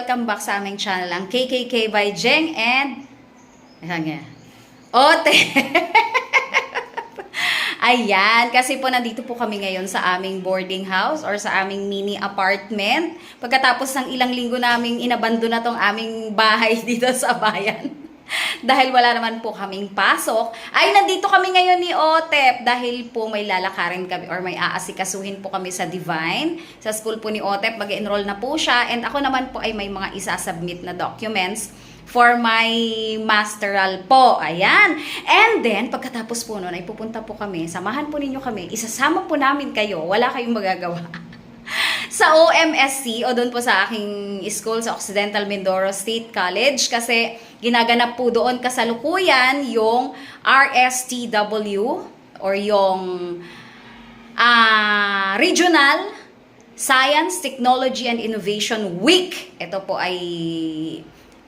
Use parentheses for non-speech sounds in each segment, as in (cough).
welcome back sa aming channel, ang KKK by Jeng and... Ayan. Ote! (laughs) Ayan, kasi po nandito po kami ngayon sa aming boarding house or sa aming mini apartment. Pagkatapos ng ilang linggo naming inabando na tong aming bahay (laughs) dito sa bayan. (laughs) dahil wala naman po kaming pasok, ay nandito kami ngayon ni Otep dahil po may lalakarin kami or may aasikasuhin po kami sa Divine. Sa school po ni Otep, mag-enroll na po siya and ako naman po ay may mga isasubmit na documents for my masteral po. Ayan. And then, pagkatapos po nun, ay pupunta po kami, samahan po ninyo kami, isasama po namin kayo, wala kayong magagawa. (laughs) sa OMSC o doon po sa aking school sa Occidental Mindoro State College kasi ginaganap po doon kasalukuyan yung RSTW or yung ah, Regional Science, Technology and Innovation Week. Ito po ay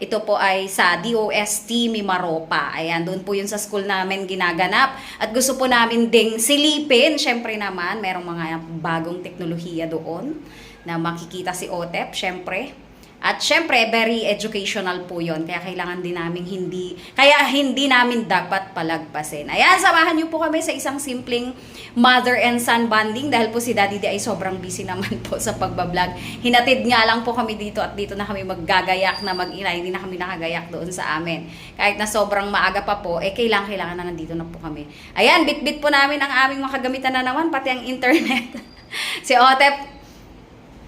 ito po ay sa DOST Mimaropa. Ayan, doon po yun sa school namin ginaganap. At gusto po namin ding silipin. Siyempre naman, merong mga bagong teknolohiya doon na makikita si OTEP, syempre. At syempre, very educational po yon Kaya kailangan din namin hindi, kaya hindi namin dapat palagpasin. Ayan, samahan niyo po kami sa isang simpleng mother and son bonding dahil po si Daddy D ay sobrang busy naman po sa pagbablog. Hinatid nga lang po kami dito at dito na kami maggagayak na mag-ina. Hindi na kami nakagayak doon sa amin. Kahit na sobrang maaga pa po, eh kailangan, kailangan na nandito na po kami. Ayan, bit-bit po namin ang aming mga kagamitan na naman, pati ang internet. (laughs) si Otep,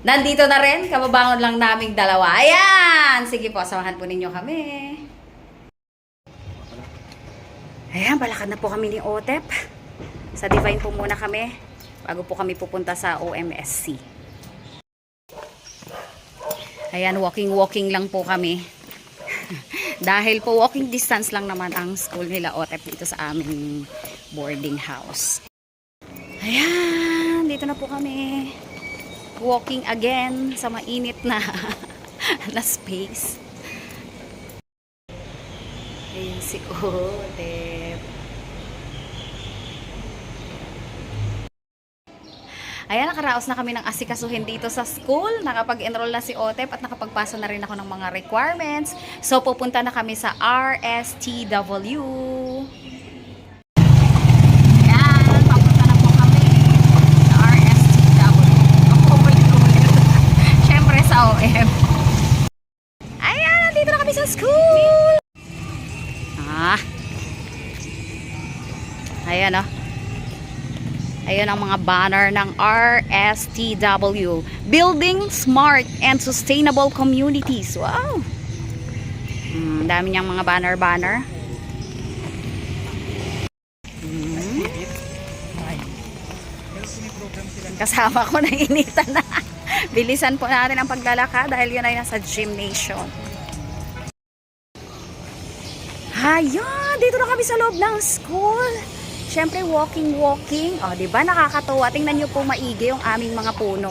Nandito na rin, kababangon lang naming dalawa. Ayan! Sige po, samahan po ninyo kami. Ayan, balakad na po kami ni Otep. Sa Divine po muna kami, bago po kami pupunta sa OMSC. Ayan, walking-walking lang po kami. (laughs) Dahil po walking distance lang naman ang school nila Otep dito sa aming boarding house. Ayan, dito na po kami walking again sa mainit na (laughs) na space. Ayun si Otep. Ayan, nakaraos na kami ng asikasuhin dito sa school. Nakapag-enroll na si Otep at nakapagpasa na rin ako ng mga requirements. So, pupunta na kami sa RSTW. Ayan ang mga banner ng RSTW. Building Smart and Sustainable Communities. Wow! Mm, dami niyang mga banner-banner. Mm. Kasama ko (laughs) na initan na. Bilisan po natin ang paglalakad dahil yun ay nasa gymnasium. Ayan, dito na kami sa loob ng school. Siyempre, walking-walking. O, di ba? Nakakatawa. Tingnan nyo po maigi yung aming mga puno.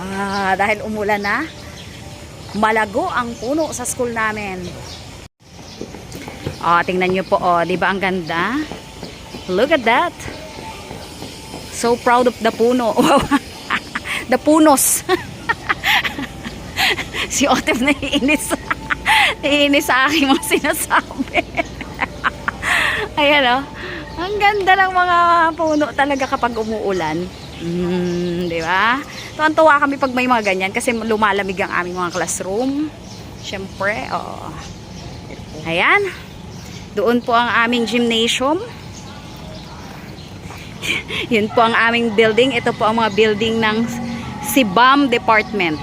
Ah, dahil umulan na, malago ang puno sa school namin. O, tingnan nyo po. O, di ba ang ganda? Look at that. So proud of the puno. (laughs) Wow. the punos. (laughs) si Otep naiinis. (laughs) naiinis sa aking mga sinasabi. Ayan o. Ang ganda ng mga puno talaga kapag umuulan. Mm, di ba? Tuwan-tuwa kami pag may mga ganyan kasi lumalamig ang aming mga classroom. Siyempre, oh. Ayan. Doon po ang aming gymnasium. (laughs) Yun po ang aming building. Ito po ang mga building ng Sibam Department.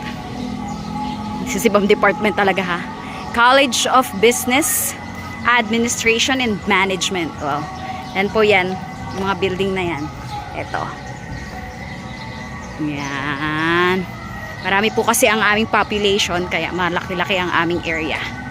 Si Sibam Department talaga ha. College of Business, Administration and Management. Wow. Yan po yan. Mga building na yan. Ito. Yan. Marami po kasi ang aming population kaya malaki-laki ang aming area.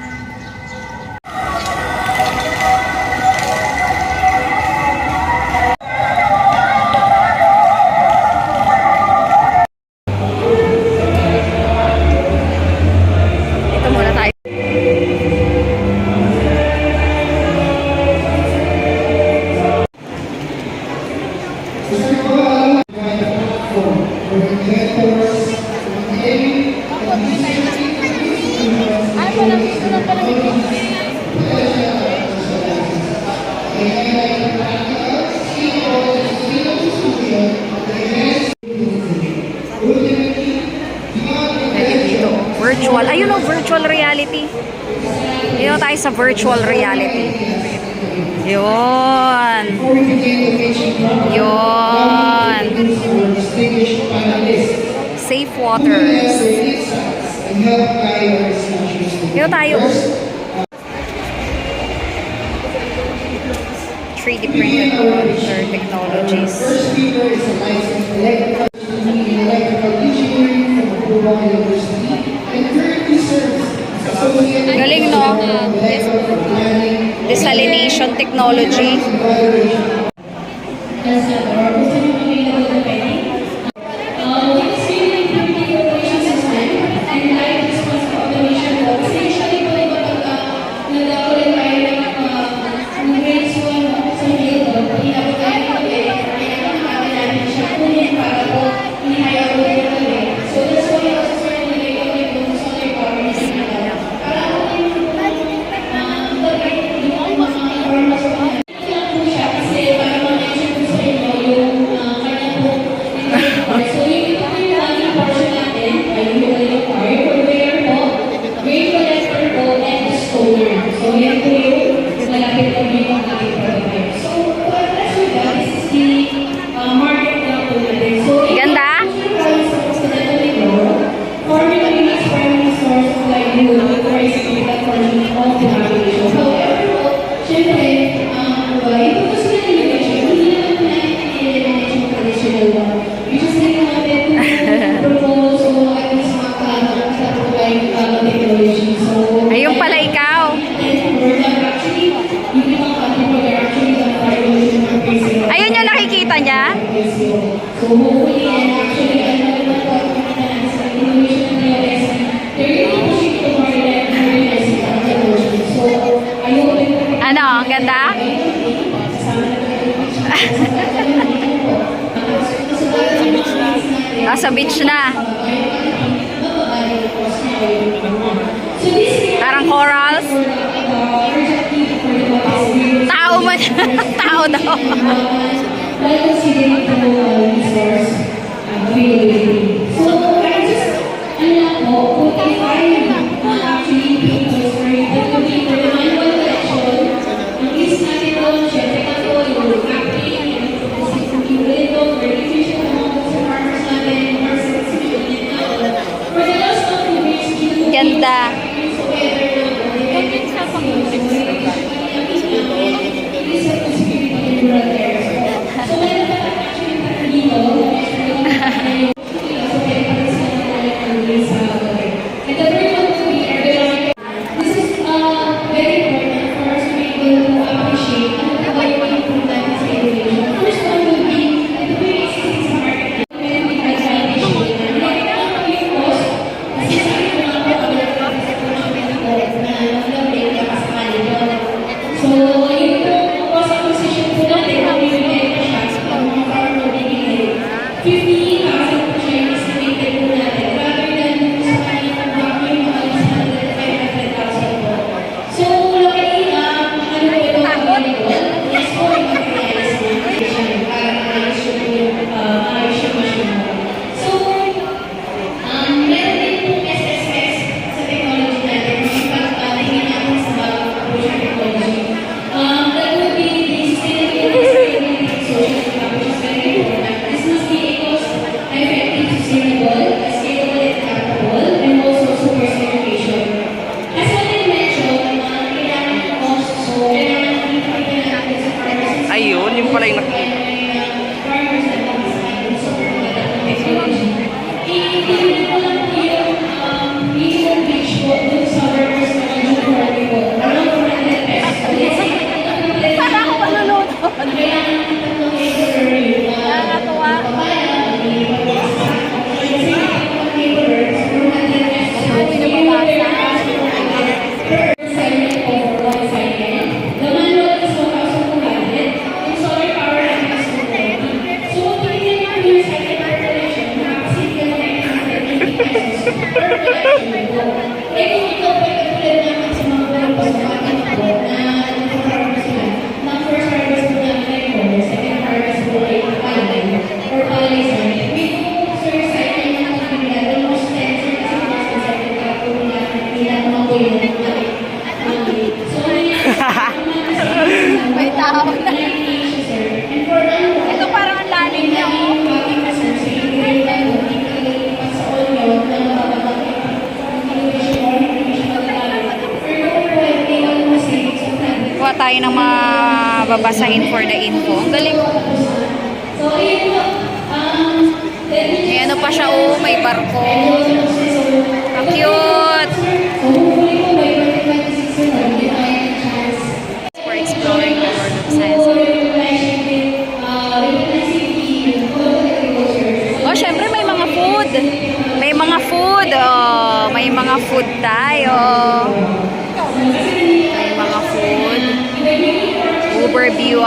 Virtual. Ayun o, virtual reality. Dito tayo sa virtual reality. Yun. Yun. Safe waters. Dito tayo. 3D printed technologies. Galing, no? Desalination technology. Nasa beach na. Parang corals. Tao man. (laughs) Tao daw. Ganda. Babasahin for the info. Ang galing. May ano pa siya, oh, may barko. Ang cute.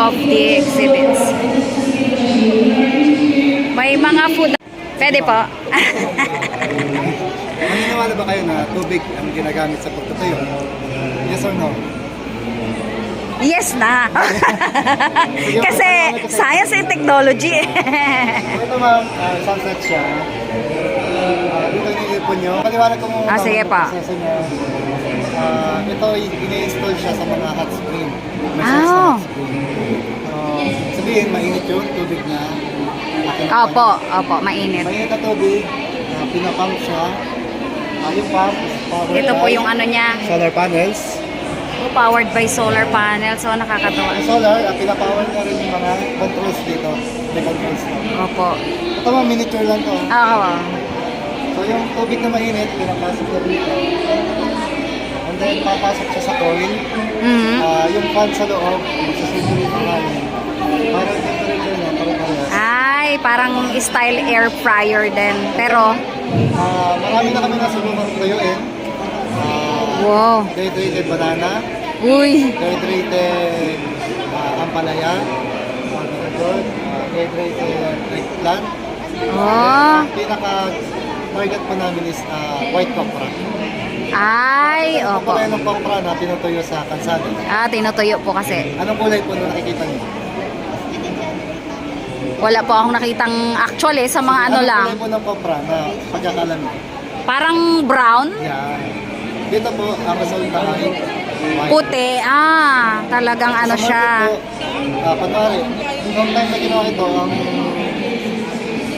Of the exhibits. May mga food. Pwede po. (laughs) Maniniwala ba kayo na tubig ang ginagamit sa pagtatayo? Yes or no? yes na. (laughs) Kasi science and technology. Ito ma'am, uh, sunset siya. Uh, dito yung ipon nyo. Paliwanag ko muna Ah, sige pa. Ah, ito, ini-install siya sa mga hot spring. May Ah. source na hot spring. Ah, sabihin, mainit yung tubig na. opo, opo, mainit. Mainit na tubig, uh, pinapump siya. Ah, yung pump is powered Ito po by yung ano niya. solar panels. Oh, powered by solar panel. So, nakakatawa. Ang solar, uh, pinapower niya rin yung mga controls dito. May controls. Opo. Ito mga miniature lang to. Oo. So yung tubig na mainit, pinapasok na dito. And then papasok siya sa coil. Mhm. Ah, yung fan sa loob, para parehas. Ay, parang style air fryer din. Pero, Ah, marami na kami nasubukang tuyuin. Ah, wow. dehydrated banana, Uy. dehydrated ah, ampalaya, uh, dehydrated eggplant. Oh. Ang pinaka target po namin is ah, white copra. Ay, Ang opo. kulay ng copra na tinutuyo sa kalsada. Ah, tinutuyo po kasi. Anong kulay po na nakikita niyo? Wala po akong nakitang actually sa mga ano Anong lang. kulay po ng copra na pagkakalam niyo? Parang brown, Yan. Dito po, ang resulta ay white. puti. Ah, talagang ano siya. Po, ah, kunwari, noong time na ginawa ito, ang,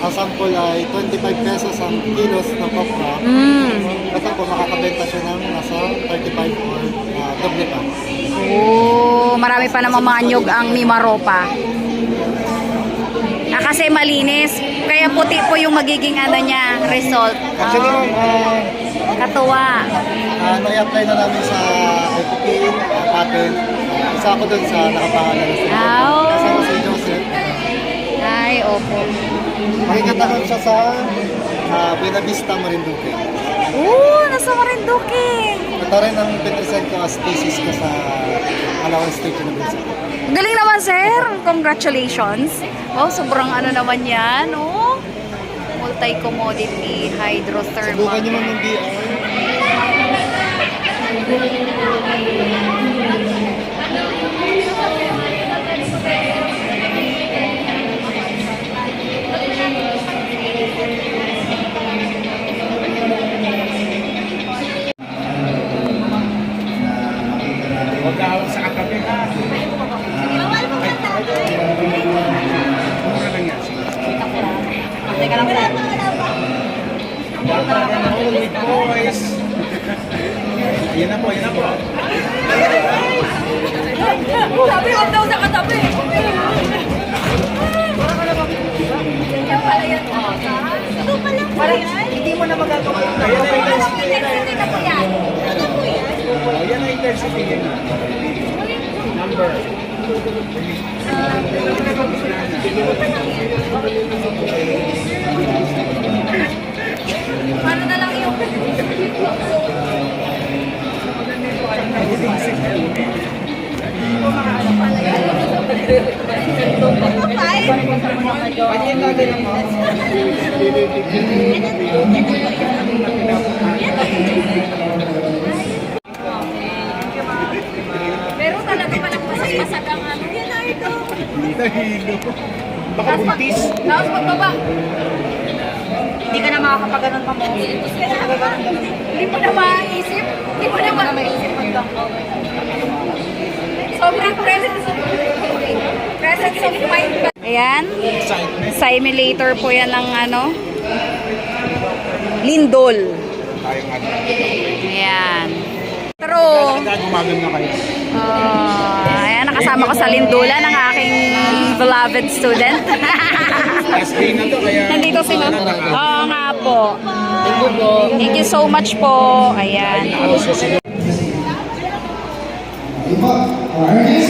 ang sample ay 25 pesos ang kilos ng copra. Mm. Ito po, makakabenta siya ng nasa 35 or ah, doble pa. Oh, marami pa namang mga ang Mimaropa. Ah, kasi malinis. Kaya puti po yung magiging ano niya, result. Actually, Oh, ah, katuwa. Ah, na-apply na namin sa IPP, uh, patent. Isa ako dun sa nakapangalan na sa Ow. Kasama Joseph. Ay, opo. Makikita siya sa uh, Buena Vista, Marinduque. Oo, nasa Marinduque. Ito rin ang pinresent ko as thesis ko sa Alawan State University. Galing naman, sir. Congratulations. Oh, sobrang ano naman yan, oh. Multi-commodity hydrothermal. Subukan niyo man ng BR. Hindi mo na magagawa. Ayan na intensity. Hindi na. Ano? Ayan na intensity. Yan na. Number. Paano na lang yung... Pwede yung ng mga. Pero talaga palang masag-masag ang ano. Yan na ito. Hindi na hilo. Baka buntis. Tapos pagbaba. Hindi ka na makakapaganon pa mo. Hindi mo na maisip. Hindi mo na maisip. Sobrang presence of presence of mind. Ayan. Simulator po yan ng ano. Lindol. Ayan. Na kayo. uh, ayan kasama ko sa lindulan ang aking beloved student. (laughs) Last day na to, kaya... Nandito si Ma'am. Oo nga po. Thank you po. Thank you so much po. Ayan. Speaker is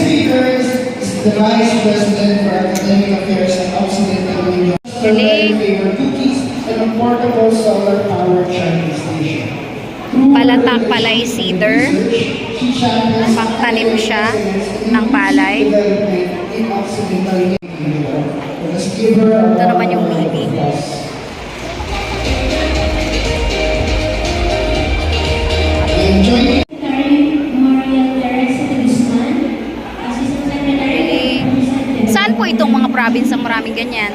the Vice President for Academic Affairs at Occidental Union. Galing. Favor cookies and a portable solar powered charging station. Palatak palay cedar. Pangtanim siya ng palay. Ito naman yung meeting. Enjoy province ang maraming ganyan?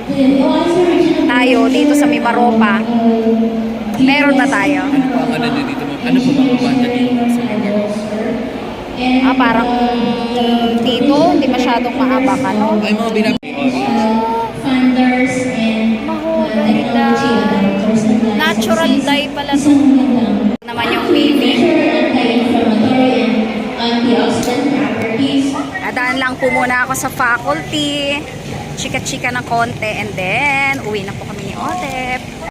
Tayo, dito sa Mimaropa. Meron ba tayo? ano na dito mo? Ano po ba ang banda dito sa Ah, parang dito, hindi masyadong mahaba ka, no? Ay, mga binabi. funders and. Natural dye pala to. Naman yung meeting. Natural anti-inflammatory and antioxidant properties. Adaan lang po muna ako sa faculty chika-chika ng konti and then uwi na po kami ni Otep.